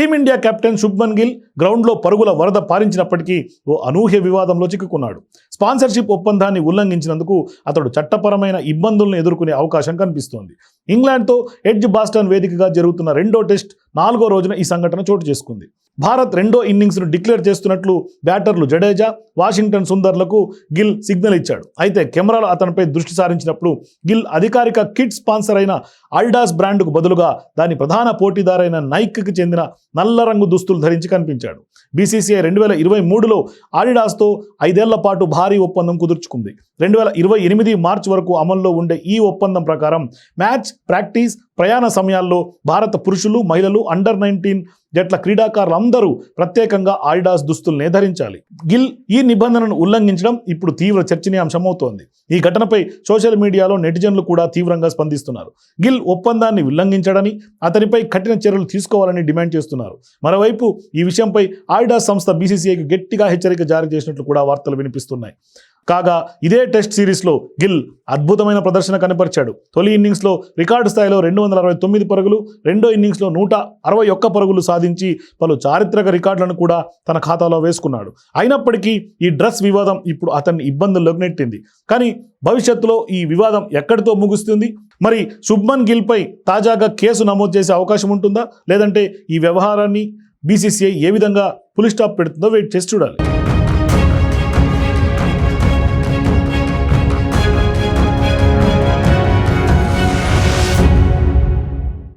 Team India captain Shubman Gill గ్రౌండ్లో పరుగుల వరద పారించినప్పటికీ ఓ అనూహ్య వివాదంలో చిక్కుకున్నాడు. స్పాన్సర్షిప్ ఒప్పందాన్ని ఉల్లంఘించినందుకు అతడు చట్టపరమైన ఇబ్బందులను ఎదుర్కొనే అవకాశం కనిపిస్తోంది. ఇంగ్లాండ్తో ఎడ్జ్ బాస్టన్ వేదికగా జరుగుతున్న రెండో టెస్ట్ నాలుగో రోజున ఈ సంఘటన చోటు చేసుకుంది. భారత్ రెండో ఇన్నింగ్స్ను డిక్లేర్ చేస్తున్నట్లు బ్యాటర్లు జడేజా వాషింగ్టన్ సుందర్లకు గిల్ సిగ్నల్ ఇచ్చాడు. అయితే కెమెరాలు అతనిపై దృష్టి సారించినప్పుడు గిల్ అధికారిక కిట్ స్పాన్సర్ అయిన అల్డాస్ బ్రాండ్కు బదులుగా దాని ప్రధాన పోటీదారైన నైక్కి చెందిన నల్ల రంగు దుస్తులు ధరించి కనిపించాడు. బీసీసీఐ రెండు వేల ఇరవై మూడులో ఆడిడాస్తో ఐదేళ్ళ పాటు భారీ ఒప్పందం కుదుర్చుకుంది. రెండు వేల ఇరవై ఎనిమిది మార్చి వరకు అమల్లో ఉండే ఈ ఒప్పందం ప్రకారం మ్యాచ్ ప్రాక్టీస్ ప్రయాణ సమయాల్లో భారత పురుషులు మహిళలు under 19 జట్ల క్రీడాకారులందరూ ప్రత్యేకంగా ఆడిడాస్ దుస్తుల్నే ధరించాలి. గిల్ ఈ నిబంధనను ఉల్లంఘించడం ఇప్పుడు తీవ్ర చర్చనీయాంశమవుతోంది. ఈ ఘటనపై సోషల్ మీడియాలో నెటిజన్లు కూడా తీవ్రంగా స్పందిస్తున్నారు. గిల్ ఒప్పందాన్ని ఉల్లంఘించడని అతనిపై కఠిన చర్యలు తీసుకోవాలని డిమాండ్ చేస్తున్నారు. మరోవైపు ఈ విషయంపై ఆడిడాస్ సంస్థ బీసీసీఐకి గట్టిగా హెచ్చరిక జారీ చేసినట్లు కూడా వార్తలు వినిపిస్తున్నాయి. కాగా ఇదే టెస్ట్ సిరీస్లో గిల్ అద్భుతమైన ప్రదర్శన కనపరిచాడు. తొలి ఇన్నింగ్స్లో రికార్డు స్థాయిలో రెండు వందల అరవై తొమ్మిది పరుగులు రెండో ఇన్నింగ్స్లో నూట అరవై ఒక్క పరుగులు సాధించి పలు చారిత్రక రికార్డులను కూడా తన ఖాతాలో వేసుకున్నాడు. అయినప్పటికీ ఈ డ్రెస్ వివాదం ఇప్పుడు అతన్ని ఇబ్బందుల్లోకి నెట్టింది. కానీ భవిష్యత్తులో ఈ వివాదం ఎక్కడితో ముగుస్తుంది? మరి శుభ్మన్ గిల్పై తాజాగా కేసు నమోదు చేసే అవకాశం ఉంటుందా? లేదంటే ఈ వ్యవహారాన్ని బీసీసీఐ ఏ విధంగా పులిస్టాప్ పెడుతుందో వెయిట్ చేసి చూడాలి.